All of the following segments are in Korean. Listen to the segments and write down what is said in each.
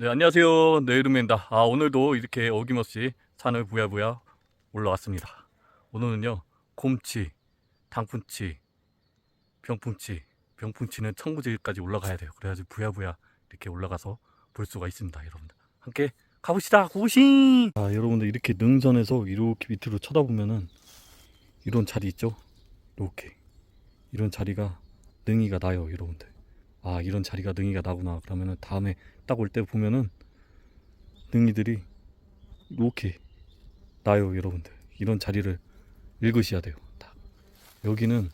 네, 안녕하세요. 네이름입니다. 아, 오늘도 이렇게 어김없이 산을 부야부야 올라왔습니다. 오늘은요, 곰치, 당푼치, 병풍치, 병풍치는 청구지까지 올라가야 돼요. 그래야지 부야부야 이렇게 올라가서 볼 수가 있습니다, 여러분들. 함께 가봅시다, 고고싱! 아, 여러분들 이렇게 능선에서 이렇게 밑으로 쳐다보면은 이런 자리 있죠? 이렇게. 이런 자리가 능이가 나요, 여러분들. 아, 이런 자리가 능이가 나구나. 그러면은 다음에 딱 올 때 보면은 능이들이 이렇게 나요 여러분들. 이런 자리를 읽으셔야 돼요 딱. 여기는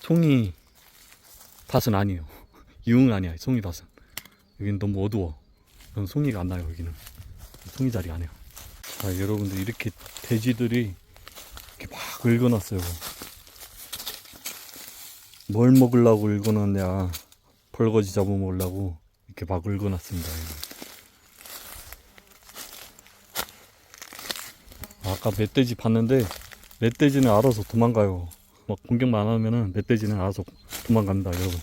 송이 밭은 아니에요. 이응은 아니야 송이 밭은. 여기는 너무 어두워. 그런 송이가 안 나요 여기는. 송이 자리 안 해요. 자 여러분들 이렇게 돼지들이 이렇게 막 읽어놨어요 뭘 먹으려고 읽어놨냐 벌거지 잡아먹으려고 이렇게 막 긁어놨습니다. 아까 멧돼지 봤는데 멧돼지는 알아서 도망가요. 막 공격만 안 하면은 멧돼지는 알아서 도망갑니다, 여러분.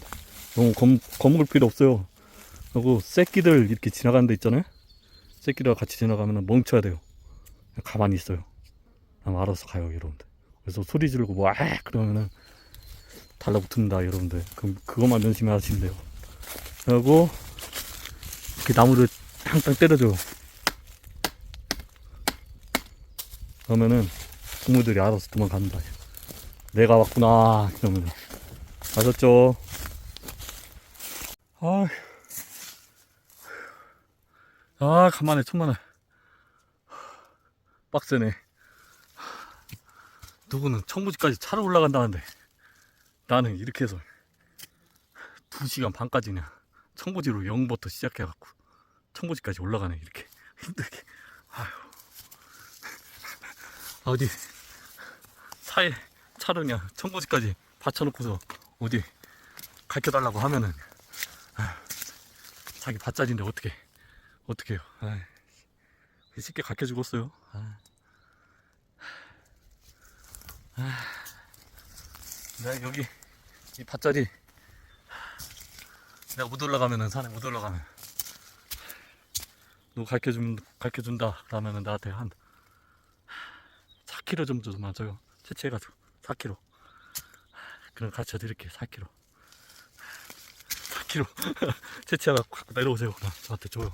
너무 겁, 겁먹을 필요 없어요. 그리고 새끼들 이렇게 지나가는 데 있잖아요. 새끼들과 같이 지나가면은 멈춰야 돼요. 그냥 가만히 있어요. 알아서 가요, 여러분들. 그래서 소리 지르고 뭐, 아! 그러면은 달라붙습니다, 여러분들. 그럼 그것만 연심히 하시면 돼요. 그리고 그 나무를 항상 때려줘요. 그러면은 동물들이 알아서 도망갑니다. 내가 왔구나 이러면은 아셨죠? 아, 아 간만에 천만에 빡세네. 누구는 청부지까지 차로 올라간다는데 나는 이렇게 해서 2시간 반까지냐 청부지로 0부터 시작해갖고 청부지까지 올라가네 이렇게. 힘들게. 아휴. 어디 사에 차르냐 청부지까지 받쳐놓고서 어디 가르쳐달라고 하면은 아휴, 자기 밭자리인데 어떻게 어떻게 해요? 아휴, 쉽게 가르쳐 죽었어요. 아. 아. 내가 여기 이 밭자리. 내가 못 올라가면은 산에 못 올라가면. 너 가르쳐 준 가르쳐 준다 그러면은 나한테 한 4kg 정도만 줘요 채취해가지고 4kg 그럼 가르쳐 드릴게 4kg 4kg 채취해갖고 갖고 내려오세요 그럼 저한테 줘요.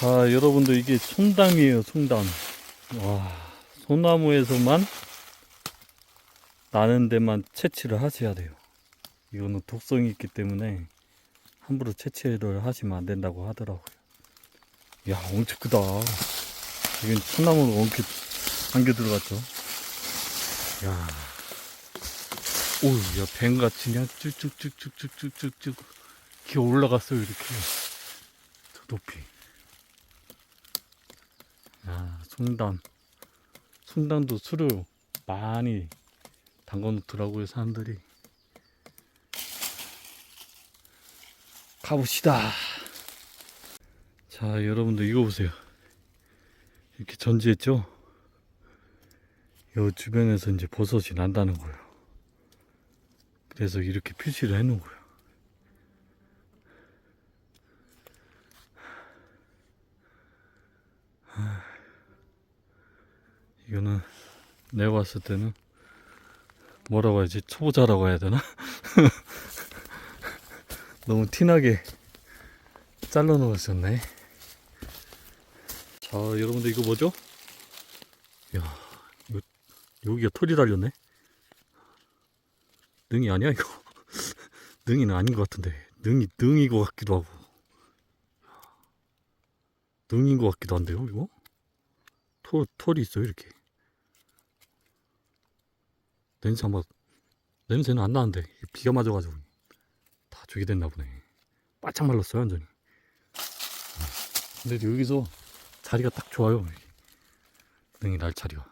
자 여러분들 이게 송담이에요 송담 와 소나무에서만 나는 데만 채취를 하셔야 돼요. 이거는 독성이 있기 때문에 함부로 채취를 하시면 안 된다고 하더라고요. 야, 엄청 크다. 이건 소나무가 엄청 안겨 들어갔죠. 야, 오, 야, 뱀같이 그냥 쭉쭉쭉쭉쭉쭉쭉 기어 올라갔어요, 이렇게. 저 높이. 야, 송단. 송단도 술을 많이 담궈 놓더라고요 사람들이. 가봅시다. 자 여러분들 이거 보세요. 이렇게 전지했죠? 이 주변에서 이제 버섯이 난다는 거예요. 그래서 이렇게 표시를 해 놓은 거예요 이거는 내가 봤을 때는 뭐라고 해야지? 초보자라고 해야 되나? 너무 티나게 잘라 놓으셨네. 자 여러분들 이거 뭐죠? 야 이거 여기가 털이 달렸네? 능이 아니야 이거? 능이는 아닌 것 같은데. 능이 능인 것 같기도 하고. 능인 것 같기도 한데요 이거? 털, 털이 있어요 이렇게 냄새 한번 냄새는 안 나는데 비가 맞아가지고 다 죽게 됐나 보네. 바짝 말랐어요 완전히. 근데 여기서 자리가 딱 좋아요 능이 날 자리가.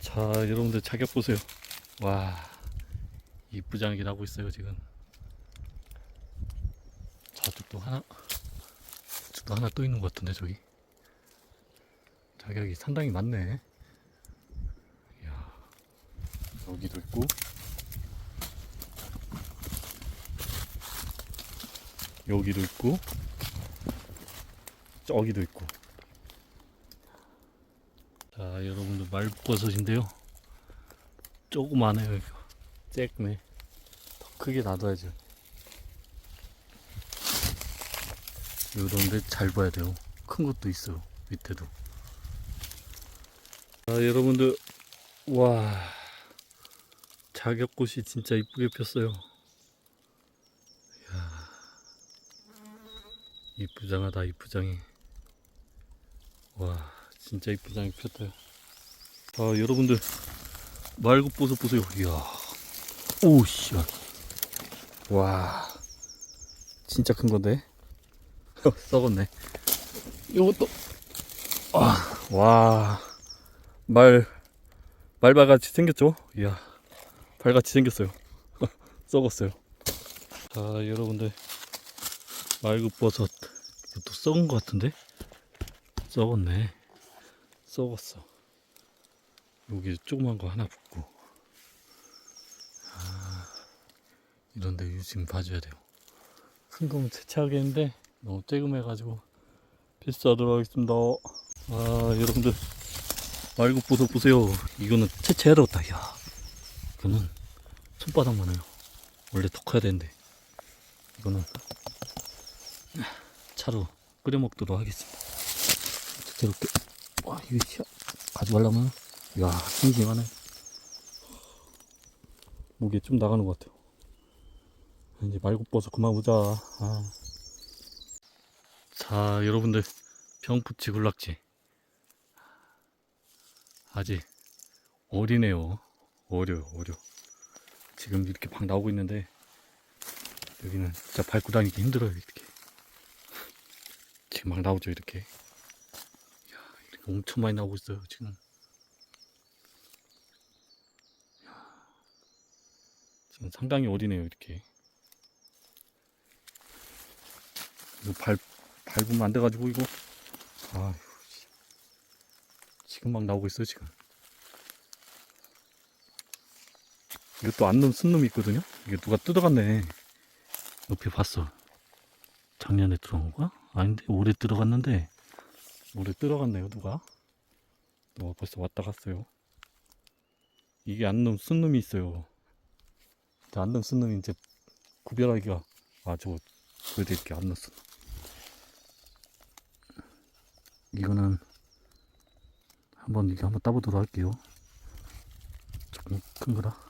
자 여러분들 자격 보세요. 와 이쁘장하게 나고 있어요 지금. 저쪽도 하나 저쪽도 하나 또 있는 것 같은데 저기. 자격이 상당히 많네 여기도 있고. 여기도 있고. 저기도 있고. 자 여러분들 말버섯인데요. 조그만해요 이거. 잭네 더 크게 놔둬야죠. 요런데 잘 봐야 돼요. 큰 것도 있어요 밑에도. 자 여러분들 와. 자격꽃이 진짜 이쁘게 폈어요. 이야 이쁘장하다 이쁘장해 와 진짜 이쁘장하게 폈다. 자 여러분들 말굽버섯 보세요 이야 오씨 와 진짜 큰 건데? 썩었네. 이것도. 아, 와, 말, 말발같이 생겼죠? 이야, 발같이 생겼어요. 썩었어요. 자, 여러분들, 말굽버섯, 이것도 썩은 것 같은데? 썩었네. 썩었어. 여기 조그만 거 하나 붙고. 아, 이런데 유심 봐줘야 돼요. 큰 거면 채취하겠는데, 너무 쬐금해 가지고, 필수하도록 하겠습니다. 아, 여러분들, 말굽버섯 보세요. 이거는 되겠다, 야. 이거는 손바닥만 해요. 원래 더 커야 되는데. 이거는 차로 끓여 먹도록 하겠습니다. 이렇게, 와, 이거 씨, 가져가려면, 야, 싱싱하네. 목에 좀 나가는 것 같아요. 이제 말굽버섯 그만 보자. 아. 자, 여러분들, 병푸치 굴락지. 아직 어리네요. 어려요, 어려. 지금 이렇게 막 나오고 있는데, 여기는 진짜 밟고 다니기 힘들어요, 이렇게. 지금 막 나오죠, 이렇게. 이야, 이렇게 엄청 많이 나오고 있어요, 지금. 이야, 지금 상당히 어리네요, 이렇게. 이거 밟, 밟으면 안 돼가지고, 이거. 아휴, 씨. 지금 막 나오고 있어요, 지금. 이것도 안놈 쓴 놈이 있거든요? 이게 누가 뜯어갔네. 옆에 봤어. 작년에 들어온 거야? 아닌데, 올해 들어갔는데, 올해 들어갔네요, 누가? 누가 벌써 왔다 갔어요. 이게 안놈 쓴 놈이 있어요. 안놈 쓴 놈이 이제 구별하기가, 아, 저거, 보여드릴게, 안놈 쓴 놈. 이거는 한번 이게 한번 따보도록 할게요. 조금 큰 거라.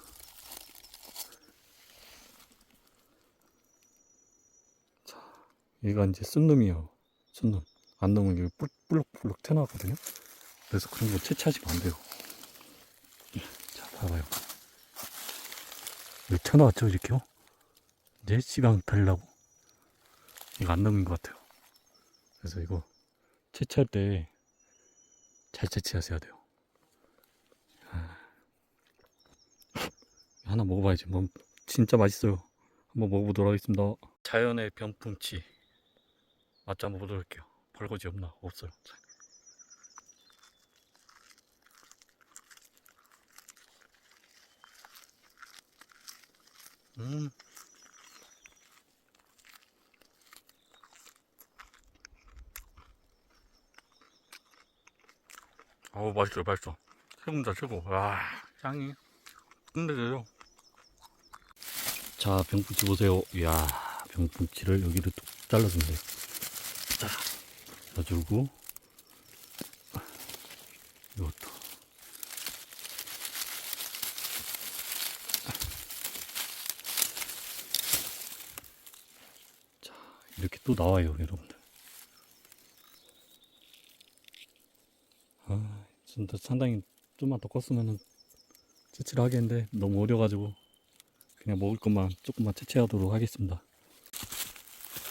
얘가 이제 쓴 놈이에요. 쓴 놈. 안 놈은 이게 뿔- 뿔럭뿔럭 튀어나왔거든요. 그래서 그런 거 채취하시면 안 돼요. 자, 봐봐요. 여기 튀어나왔죠, 이렇게요? 이제 씨방 달라고. 이거 안 놈인 것 같아요. 그래서 이거 채취할 때 잘 채취하셔야 돼요. 아. 하나 먹어봐야지. 뭐 진짜 맛있어요. 한번 먹어보도록 하겠습니다. 자연의 병풍치 맛 한번 보도록 할게요. 벌거지 없나? 없어요. 음. 어우 맛있어 맛있어 최고입니다 최고 와 향이 끝내줘요 자 병풍치 보세요 이야 병풍치를 여기를 뚝 잘라주면 돼요 자 잘라주고. 이것도. 자 이렇게 또 나와요 여러분들. 아, 진짜 상당히 좀만 더 컸으면은 채취를 하겠는데 너무 어려가지고 그냥 먹을 것만 조금만 채취하도록 하겠습니다.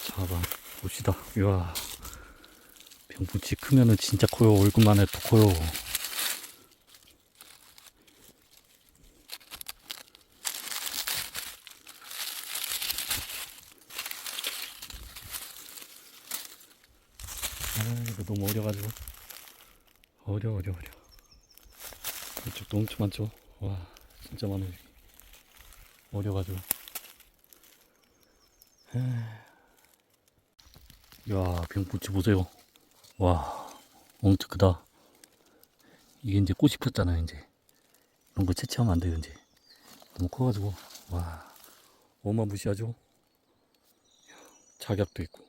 자봐 봅시다. 이야 병풍치 크면은 진짜 커요. 얼굴만 해도 커요. 아 너무 어려가지고 어려 어려 어려 이쪽도 엄청 많죠 와 진짜 많아요. 어려가지고 에이, 야, 병풍치 보세요. 와, 엄청 크다. 이게 이제 꽃이 폈잖아요, 이제. 이런 거 채취하면 안 돼요, 이제. 너무 커가지고. 와, 어마무시하죠? 작약도 있고.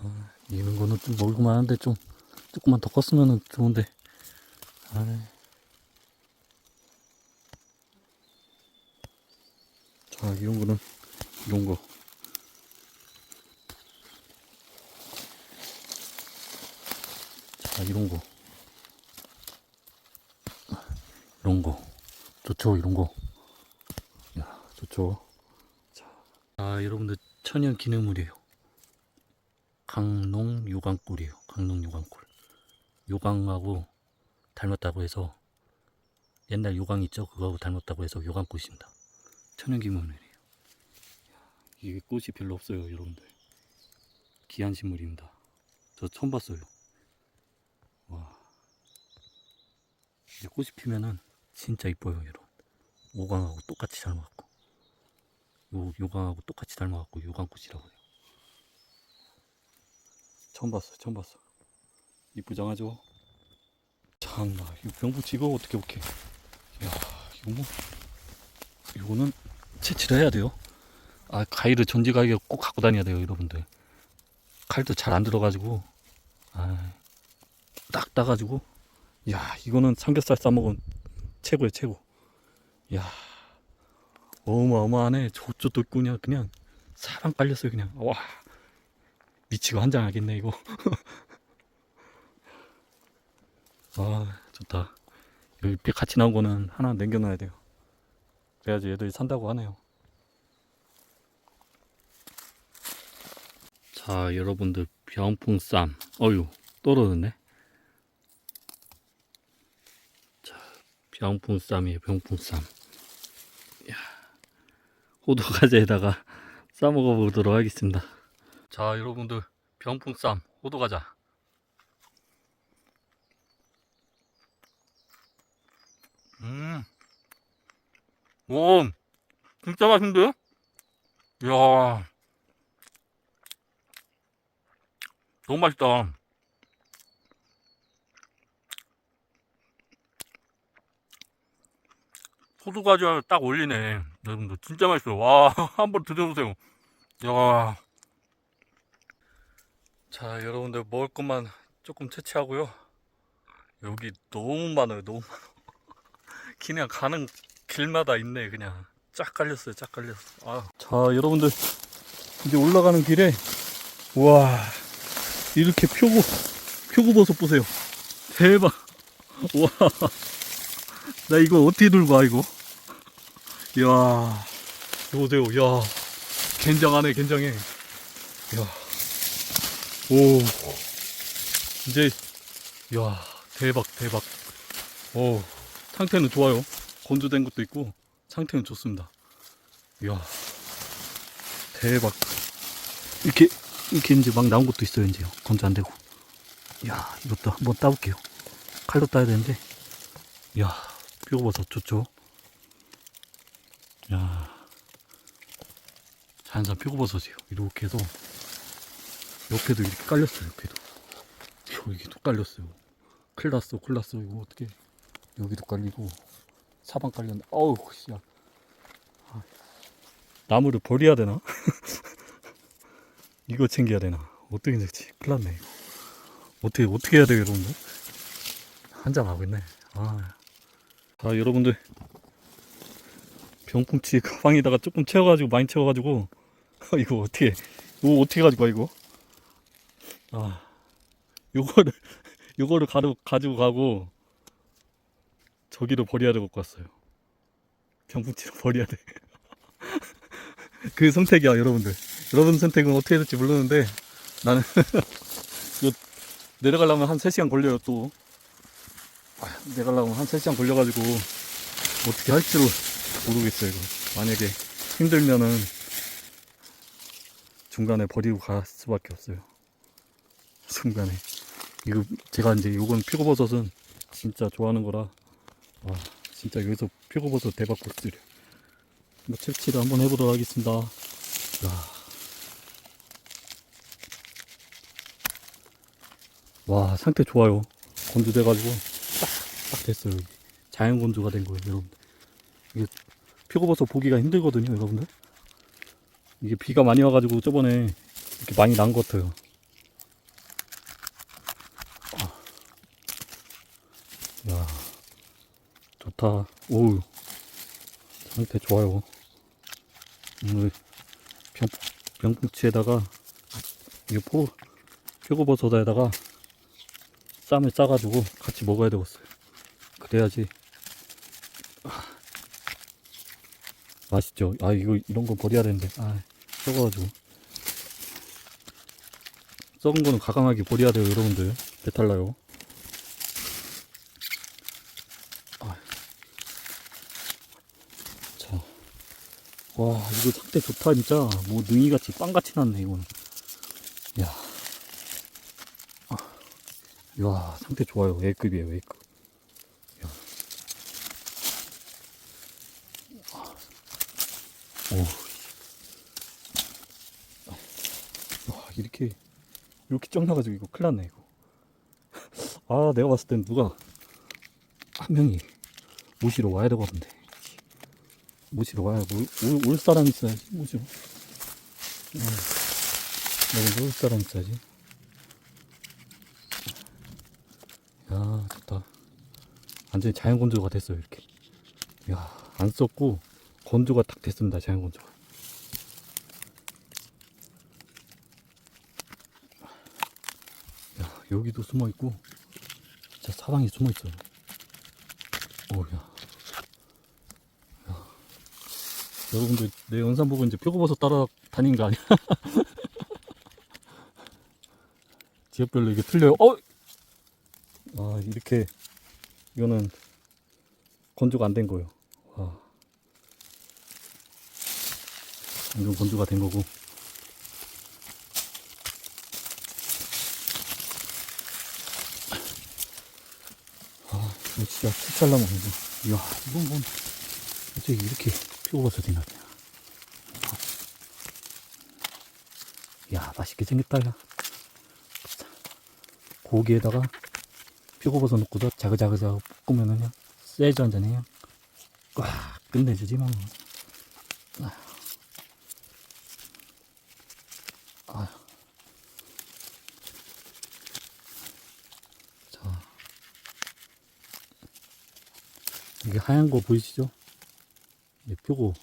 아, 이런 거는 좀 먹을만 한데 좀, 조금만 더 컸으면 좋은데. 아 자, 이런 거는, 이런 거. 자, 이런 거. 이런 거. 좋죠, 이런 거. 야, 좋죠. 자, 아, 여러분들, 천연 기능물이에요. 강농 요강꿀이에요. 강농 요강꿀. 요강하고 닮았다고 해서, 옛날 요강 있죠? 그거하고 닮았다고 해서 요강꽃입니다. 천연 기능물이에요. 이게 꽃이 별로 없어요, 여러분들. 귀한 식물입니다. 저 처음 봤어요. 와. 이제 꽃이 피면은 진짜 이뻐요, 여러분. 오강하고 똑같이 닮아갖고. 요, 요강하고 똑같이 닮아갖고 요강꽃이라고 해요. 처음 봤어, 처음 봤어. 이쁘장하죠? 참나, 이 병부치 이거 어떻게 어떻게. 야, 이거 뭐. 이거는 채취를 해야 돼요. 아, 가위를 전지가위를 꼭 갖고 다녀야 돼요, 여러분들. 칼도 잘 안 들어가지고. 아, 딱 따가지고. 야, 이거는 삼겹살 싸먹으면 최고예요, 최고. 야, 어마어마하네. 저쪽도 있고 그냥, 그냥 사방 깔렸어요, 그냥. 와, 미치고 한장 하겠네, 이거. 아, 좋다. 여기 같이 나온 거는 하나 남겨놔야 돼요. 그래야지 애들이 산다고 하네요. 자, 여러분들 병풍 쌈. 어유, 떨어졌네. 자, 병풍 쌈이에요, 병풍 쌈. 야, 호두 과자에다가 싸 먹어보도록 하겠습니다. 자, 여러분들 병풍 쌈, 호두 과자. 음, 오, 진짜 맛있는데요? 이야. 너무 맛있다. 호두과자 딱 올리네. 여러분들 진짜 맛있어요. 와, 한번 드셔보세요. 야. 자, 여러분들 먹을 것만 조금 채취하고요. 여기 너무 많아요. 너무 많아. 그냥 가는 길마다 있네. 그냥 쫙 깔렸어요. 쫙 깔렸어. 아. 자, 여러분들 이제 올라가는 길에 와. 이렇게 표고 표고버섯 보세요 대박 와나 이거 어떻게 들고 와 이거 이야 이거 보세요 야 겐장하네 겐장해 야오 이제 야 대박 대박 오 상태는 좋아요 건조된 것도 있고 상태는 좋습니다. 이야 대박. 이렇게 이렇게 이제 막 나온 것도 있어요 이제요 건조 안 되고. 이야 이것도 한번 따볼게요. 칼로 따야 되는데. 이야 표고버섯 좋죠? 이야 자연산 표고버섯이에요 이렇게 해서 옆에도 이렇게 깔렸어요 옆에도. 여기도 깔렸어요. 큰일 났어 큰일 났어. 이거 어떻게? 여기도 깔리고 사방 깔렸네 어우 야 아, 나무를 버려야 되나? 이거 챙겨야 되나? 어떻게 될지 큰일 났네. 어떻게, 어떻게 해야 여러분들? 한잔 하고 있네. 아. 자, 여러분들. 병풍치 가방에다가 조금 채워가지고, 많이 채워가지고, 이거 어떻게, 이거 어떻게 가지고 가, 이거? 아. 요거를, 요거를 가루, 가지고 가고, 저기로 버려야 될 것 같았어요. 병풍치로 버려야 돼. 그 선택이야, 여러분들. 여러분 선택은 어떻게 될지 모르는데 나는 이거 내려가려면 한 3시간 걸려요 또 아, 내려가려면 한 3시간 걸려가지고 어떻게 할지를 모르겠어요 이거 만약에 힘들면은 중간에 버리고 갈 수밖에 없어요 중간에 이거 제가 이제 요건 표고버섯은 진짜 좋아하는 거라 와 진짜 여기서 표고버섯 대박 코스를 뭐 채취를 한번 해보도록 하겠습니다. 야. 와, 상태 좋아요. 건조돼 가지고 딱, 딱 됐어요. 자연 건조가 된 거예요, 여러분. 이게 표고버섯 보기가 힘들거든요, 여러분들. 이게 비가 많이 와가지고 저번에 이렇게 많이 난 것 같아요. 좋다. 오우, 상태 좋아요. 오늘 병, 병풍치에다가 이게 포, 표고버섯에다가 쌈을 싸가지고 같이 먹어야 되겠어요. 그래야지 아, 맛있죠. 아 이거 이런 거 버려야 되는데 아 썩어가지고 썩은 거는 가감하게 버려야 돼요, 여러분들. 배탈 나요. 와 이거 상태 좋다 진짜. 뭐 능이같이 빵같이 났네 이거는. 야, 아, 야 상태 좋아요. A급이에요, A급. 야. 오. 와 이렇게 이렇게 쩍 나가지고 이거 큰일 났네 이거 아 내가 봤을 땐 누가 한 명이 모시러 와야 되거든데 모시러 와야 올, 사람 있어야지 모시러 아, 내가 올 사람 있어야지 야 좋다 완전히 자연 건조가 됐어요 이렇게 야안 썼고 건조가 딱 됐습니다 자연 건조가 야, 여기도 숨어 있고, 진짜 사방에 숨어 있어요. 오야. 야. 여러분들 내 영상 보고 이제 표고버섯 따라 다니는 거 아니야? 지역별로 이게 틀려요. 어! 아, 이렇게, 이거는 건조가 안 된 거예요. 와. 완전 건조가 된 거고. 아, 이거 진짜 푹잘라 먹는 거. 이야, 이건 뭐, 어떻게 이렇게 표고버섯이 나냐. 야, 맛있게 생겼다, 야. 고기에다가 표고버섯 넣고서 자글자글자글 볶으면은 그냥 세주 한 그냥 꽉 끝내주지 뭐. 아휴. 아휴. 자. 이게 하얀 거 보이시죠? 표고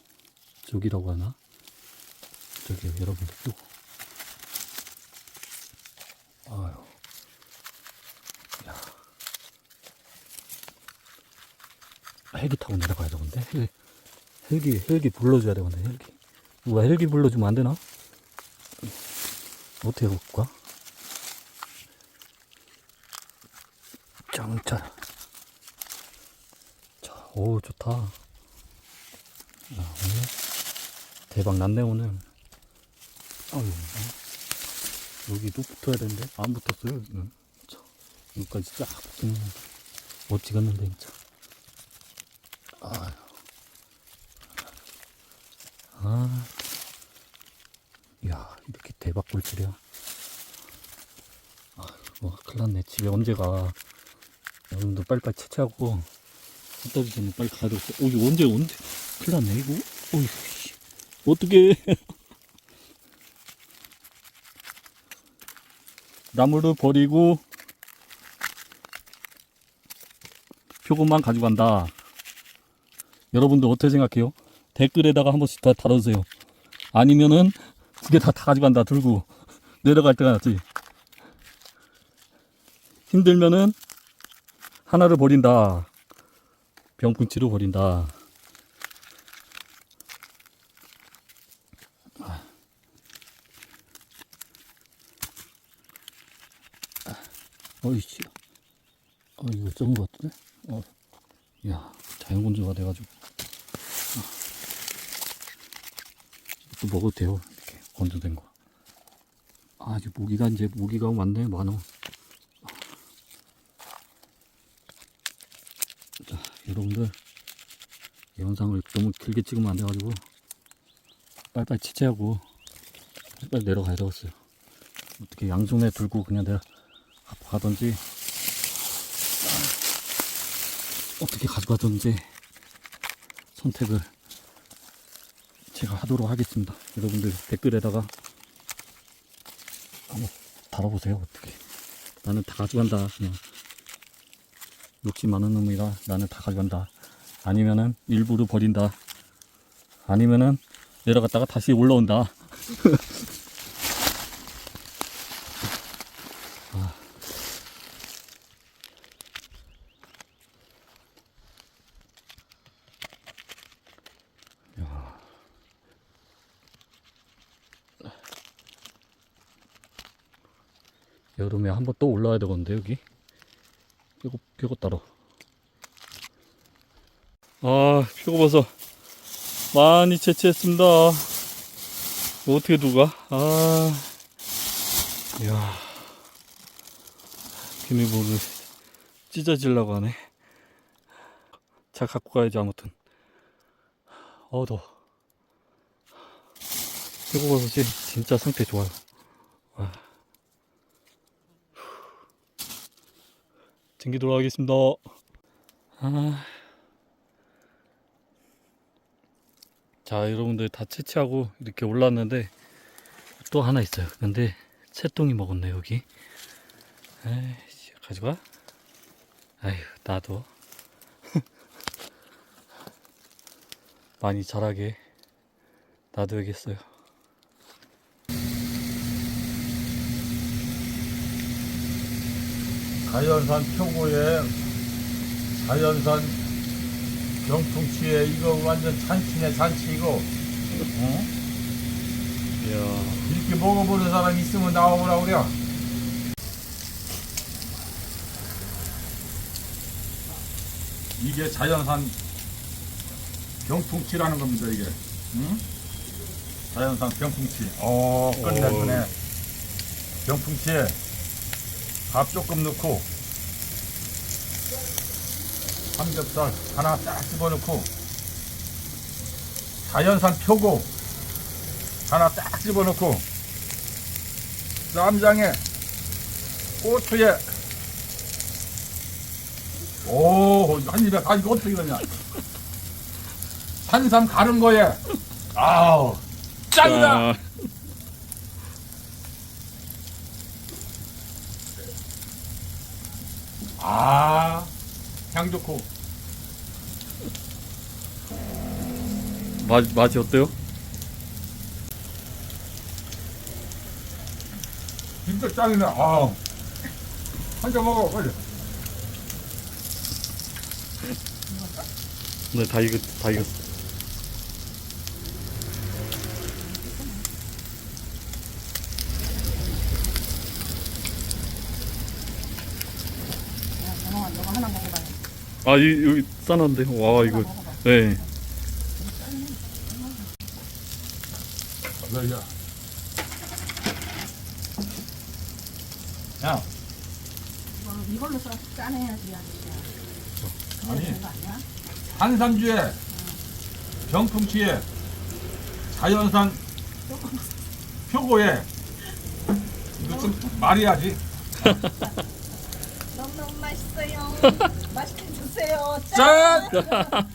쪽이라고 하나? 저기요, 여러분들 표고. 아유. 야. 헬기 타고 내려가야 되는데 헬, 헬기 헬기 불러줘야 되는데 헬기 누가 헬기 불러주면 안 되나? 어떻게 볼까? 정찰 자, 오 좋다 야, 오늘? 대박 났네 오늘. 아유. 여기도 붙어야 되는데? 안 붙었어요 여기는. 자, 여기까지 쫙 붙으면 멋지겠는데 진짜. 아유 아, 야 이렇게 대박 볼 줄이야. 아, 와 큰일 났네. 집에 언제 가? 여러분들 빨리빨리 채취하고 갖다 주시면 빨리 가야 되겠어 어 이거 언제 언제 큰일 났네 이거 어이 씨 어떡해 나무를 버리고 표고만 가져간다. 여러분들 어떻게 생각해요? 댓글에다가 한 번씩 다 달아주세요. 아니면은 두 개 다 다 가져간다 들고 내려갈 때가 낫지. 힘들면은 하나를 버린다. 병풍치로 버린다. 어이씨. 어, 이거 적은 것 같은데? 어. 야, 자연건조가 돼가지고. 어. 또 먹어도 돼요. 이렇게 건조된 거. 아, 이제 모기가 이제 모기가 많네, 많어. 자, 여러분들. 이 영상을 너무 길게 찍으면 안 돼가지고. 빨리빨리 취재하고 빨리 내려가야 되겠어요. 어떻게 양손에 들고 그냥 내가 가든지 어떻게 가져가든지 선택을 제가 하도록 하겠습니다. 여러분들 댓글에다가 한번 달아보세요. 어떻게 나는 다 가져간다. 그냥 욕심 많은 놈이라 나는 다 가져간다. 아니면은 일부러 버린다. 아니면은 내려갔다가 다시 올라온다. 아. 야. 여름에 한번 되겠는데 여기? 이거 이거 따라 아 표고버섯 많이 채취했습니다. 어떻게 누가? 아 이야. 비밀보를 찢어지려고 하네. 자 갖고 가야지 아무튼. 어우 더워. 표고버섯이 진짜 상태 좋아요 챙기도록 하겠습니다. 아. 자, 여러분들 다 채취하고 이렇게 올랐는데 또 하나 있어요. 근데 새똥이 먹었네, 여기. 에이, 가져가? 아휴, 나도. 많이 자라게 놔둬야겠어요. 자연산 표고에 자연산 병풍치에 이거 완전 잔치네 잔치 이거. 어? 이렇게 먹어보는 사람 있으면 나와보라 그래. 이게 자연산 병풍치라는 겁니다 이게. 응? 자연산 병풍치. 어. 끝내주네. 병풍치에 밥 조금 넣고 삼겹살 하나 딱 집어넣고 자연산 표고 하나 딱 집어넣고 쌈장에 고추에 오 한 입에 아 이거 어떻게 그러냐. 산삼 가른 거에 아우 짱이다 아, 아, 향 좋고. 맛, 맛이 어때요? 진짜 짱이네. 아, 한 잔 먹어, 빨리. 네, 다 익었, 다 익었어. 영아, 너가 하나 먹어봐. 아, 이, 여기 싸놨는데. 와, 이거. 네. 야, 야. 야, 이걸로, 짜내야지, 아저씨야. 아니. 그런 거 아니야? 한삼주에 병풍치에 자연산 표고에 이거 좀 말해야지. 너무너무 맛있어요. 맛있게 드세요. 짠!